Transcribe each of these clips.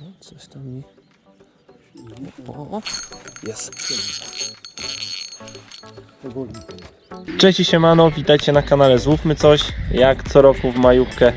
No, coś tam mi... O, jest. Cześć i siemano, witajcie na kanale Złówmy Coś. Jak co roku w majówkę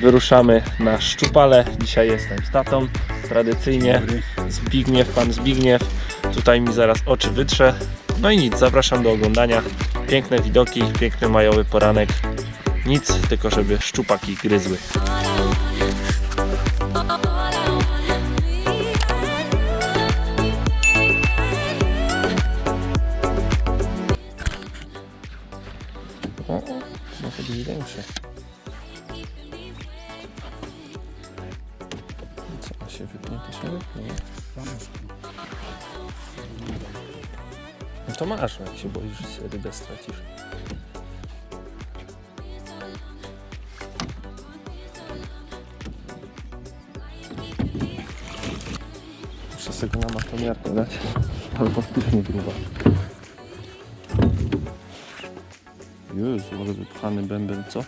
wyruszamy na szczupale. Dzisiaj jestem z tatą, tradycyjnie. Zbigniew, pan Zbigniew. Tutaj mi zaraz oczy wytrze. No i nic, zapraszam do oglądania. Piękne widoki, piękny majowy poranek. Nic, tylko żeby szczupaki gryzły. Większy. Co ma się wypnie, to się wypnie. nie? No to masz, jak się boisz, że się rybę stracisz. Muszę sobie na matomiarkę dać, albo wpichnie gruba. Jezu, ale wypchany bęben, co?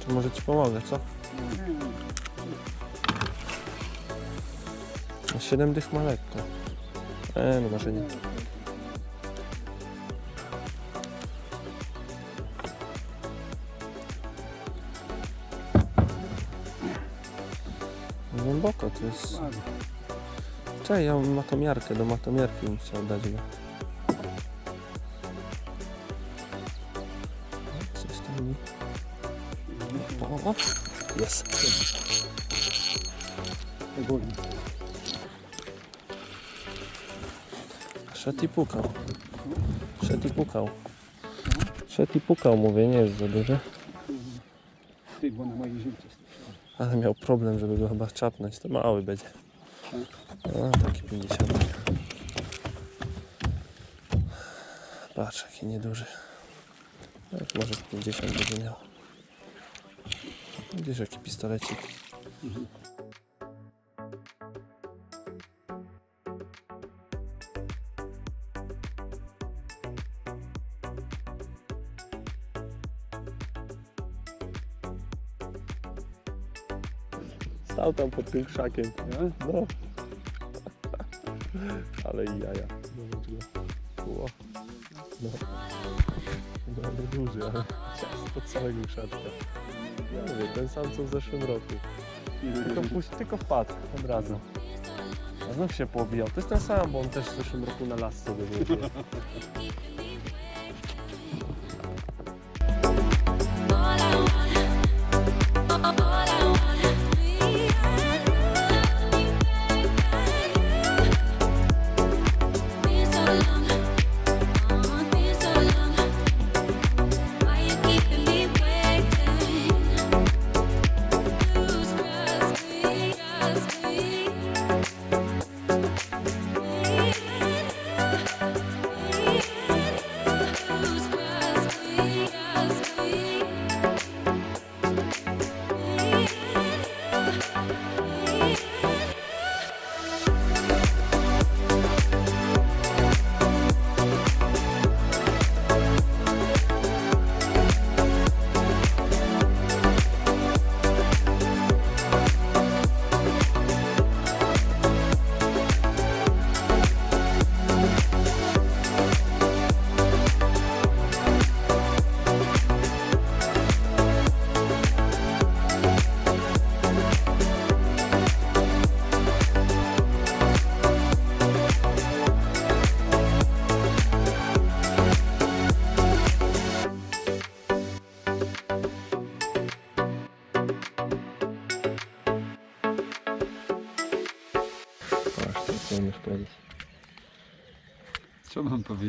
Czy może ci pomogę, co? Na 7 dych ma lekko. E, no może nie. Głęboko to jest. Czekaj, ja mam matomiarkę, do matomiarki bym chciał dać go. Coś tam mi... O, jest. Szedł i pukał. Szedł i pukał. Szedł i pukał, mówię, nie jest za duży. Ty, bo na mojej życiu. Ale miał problem, żeby go chyba czapnąć. To mały będzie. No, taki 50. Patrz, jaki nieduży. No, może z 50 będzie miał. Widzisz, jaki pistolecik. Stał tam pod tym krzakiem. No. Ale i jaja. Zobacz go. Ło. No. No ale duży, ale ciasto całego krzaczka. Ja mówię, ten sam co w zeszłym roku. Tylko, tylko wpadł od razu. A znów się poobijał. To jest ten sam, bo on też w zeszłym roku na las sobie wyjechał.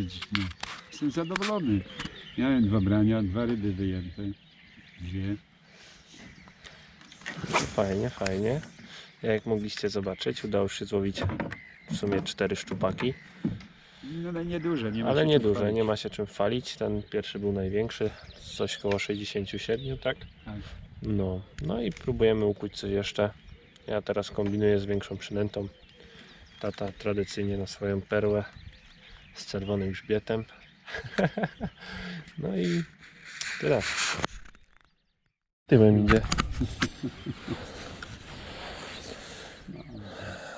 powiedzieć? No. Jestem zadowolony. Miałem dwa brania, dwa ryby wyjęte. Dwie. Fajnie, fajnie. Jak mogliście zobaczyć, udało się złowić w sumie cztery szczupaki, No ale nieduże, nie ma ale się nie czym duże, chwalić. nie ma się czym chwalić. Ten pierwszy był największy, coś koło 67, tak? Tak. No, no i próbujemy ukuć coś jeszcze. Ja teraz kombinuję z większą przynętą. Tata tradycyjnie na swoją perłę z czerwonym grzbietem. no i tyle. Tyłem idzie.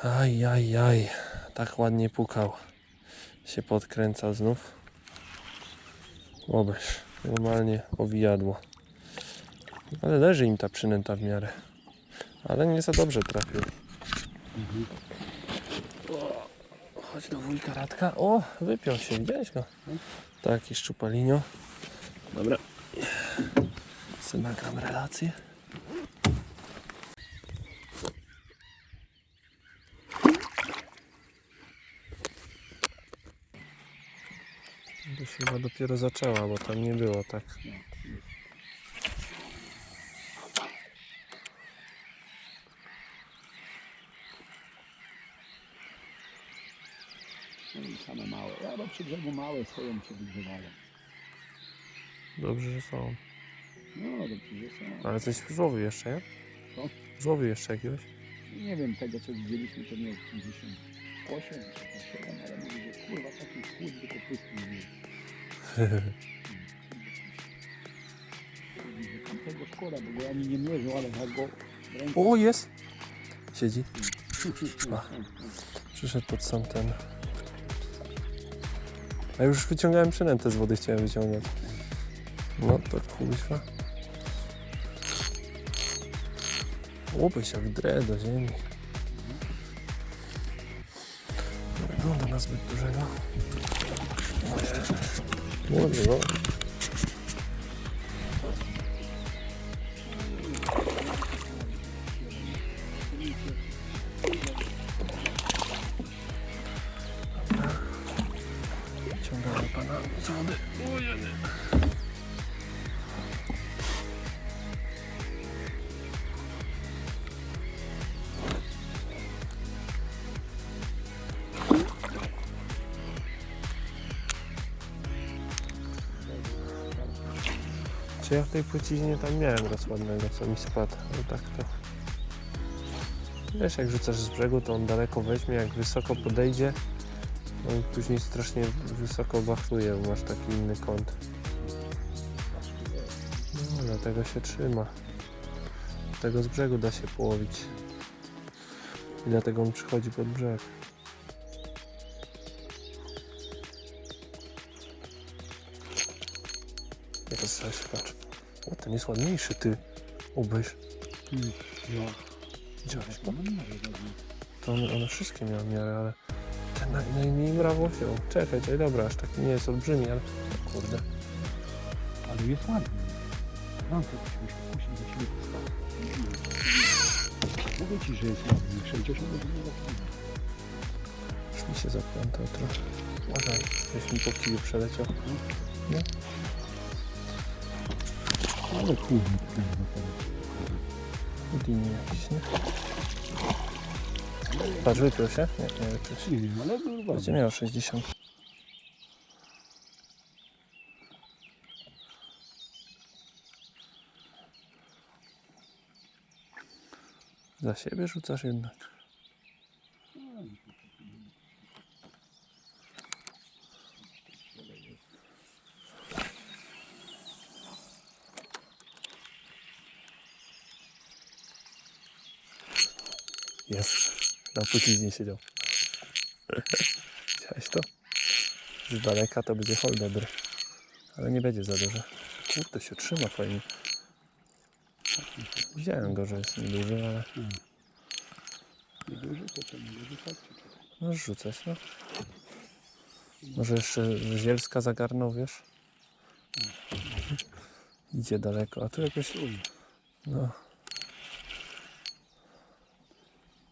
Aj, aj, aj. Tak ładnie pukał. Się podkręca znów. Obyż. Normalnie owijadło. Ale leży im ta przynęta w miarę. Ale nie za dobrze trafił. O, chodź do wujka Radka. O, wypiął się, widziałeś go? Taki szczupalinio. Dobra. Sobie nagram relację. To się chyba dopiero zaczęła, bo tam nie było tak. No i same małe. Ja bo przy brzegu małe stoją się wygrzewają. Dobrze, że są. No dobrze, że są. Ale coś złowił jeszcze, nie? Co? Złowił jeszcze jakiegoś? Nie wiem, tego co widzieliśmy to miał 58, 57, ale mówię, że kurwa taki chłód tylko pysku nie Tamtego szkoda, bo go ani nie mierzył, ale jak go w ręku... O, jest! Siedzi. Przyszedł pod sam ten. A już wyciągałem przynętę z wody, chciałem wyciągać. No to kuźwa. Łobyś jak dre do ziemi. Nie wygląda na zbyt dużego. Młody, no. Czy ja w tej płciźnie tam miałem raz ładnego, co mi spadł, ale tak to... Wiesz, jak rzucasz z brzegu, to on daleko weźmie, jak wysoko podejdzie, on później strasznie wysoko wachuje, bo masz taki inny kąt. No, dlatego się trzyma. Tego z brzegu da się połowić. I dlatego on przychodzi pod brzeg. Sobie patrz. O, ten jest ładniejszy, ty. Obejrz. No, Widziałeś go? no, no, no, no. To one, one wszystkie miały miarę, ale ten naj, najmniej brawo wziął. Czekaj, czekaj, dobra, aż taki nie jest olbrzymi, ale kurde. Ale jest ładny. No to byśmy się później do siebie Mówię ci, że jest ładny. 60 do Już mi się zaplątał trochę. Uważaj, żeś mi po kiju przeleciał. Ale kurde. Houdini jakiś, nie? Patrz, wypił się? Nie, nie wypił się. Nie wiem, ale był Będzie miał 60. Za siebie rzucasz jednak. Jest. Na płciznie siedział. Widziałeś to? Z daleka to będzie hol dobry. Ale nie będzie za duży. Kurde, się trzyma fajnie. Widziałem go, że jest nieduży, ale Nie duży, to co nie rzucać? możesz rzucać, no. Może jeszcze Zielska zagarnął, wiesz? Idzie daleko, a tu jakoś, no,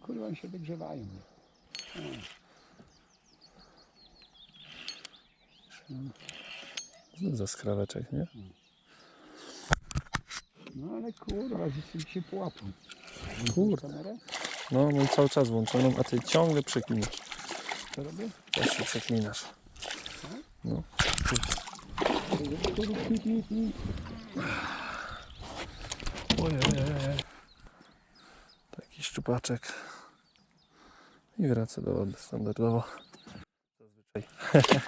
Kurwa, oni się wygrzewają. za skraweczek, nie? No ale kurwa, że się połapał. Kurde. No, mam cały czas włączoną, a ty ciągle przeklinasz. Co robię? Też się przeklinasz. No. Ojej. Taki szczupaczek. I wraca do wody standardowo. Zazwyczaj.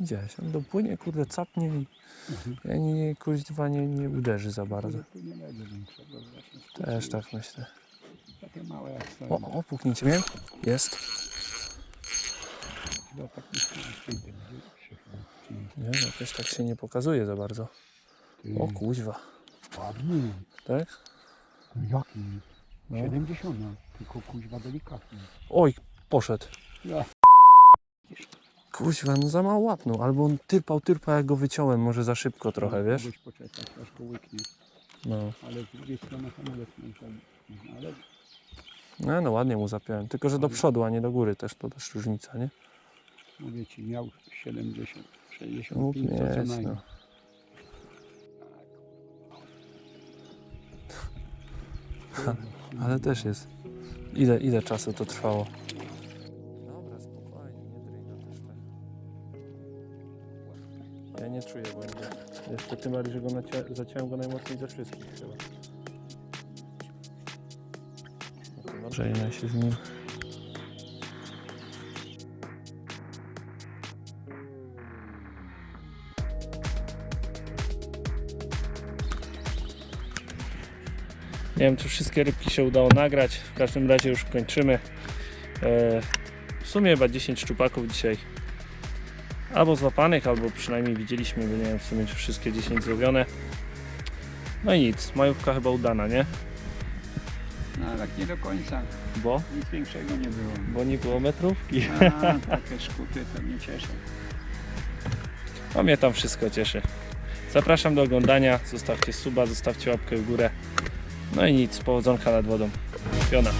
Widziałeś, on dopłynie, kurde, capnie i Mhm. ja nie, kuźwa nie, nie uderzy za bardzo. Też tak myślę. Takie małe jak. O, o, miałem? Jest. Tak nie no też tak się nie pokazuje za bardzo. O kuźwa, Ładny. tak? Jaki? No. 70, tylko kuźwa delikatny. Oj, poszedł. Ja. Kuźwa, no za mało łapnął. Albo on tyrpał, tyrpał, jak go wyciąłem, może za szybko trochę, wiesz? Mogłeś poczekać, aż go łyknie. No. Ale z drugiej strony hamulec musiał. Ale No, no ładnie mu zapiąłem. Tylko, że do przodu, a nie do góry też, to też różnica, nie? mówię ci, miał 70, Mógł 65 to co mieć, najmniej. no. Ale też jest. Ile, ile czasu to trwało? Dobra, spokojnie, nie dryga też tak. Ja nie czuję błędu. Jeszcze tym bardziej, że go nacia- zaciąłem go najmocniej ze wszystkich chyba. Żegnaj się z nim. Nie wiem, czy wszystkie rybki się udało nagrać. W każdym razie już kończymy. E, W sumie chyba 10 szczupaków dzisiaj. Albo złapanych, albo przynajmniej widzieliśmy, bo nie wiem w sumie czy wszystkie 10 zrobione. No i nic, majówka chyba udana, nie? No tak nie do końca. Bo? Nic większego nie było. Bo nie było metrówki. A, takie szkupy to mnie cieszą. A mnie tam wszystko cieszy. Zapraszam do oglądania. Zostawcie suba, zostawcie łapkę w górę. No i nic, powodzonka nad wodą. Piona.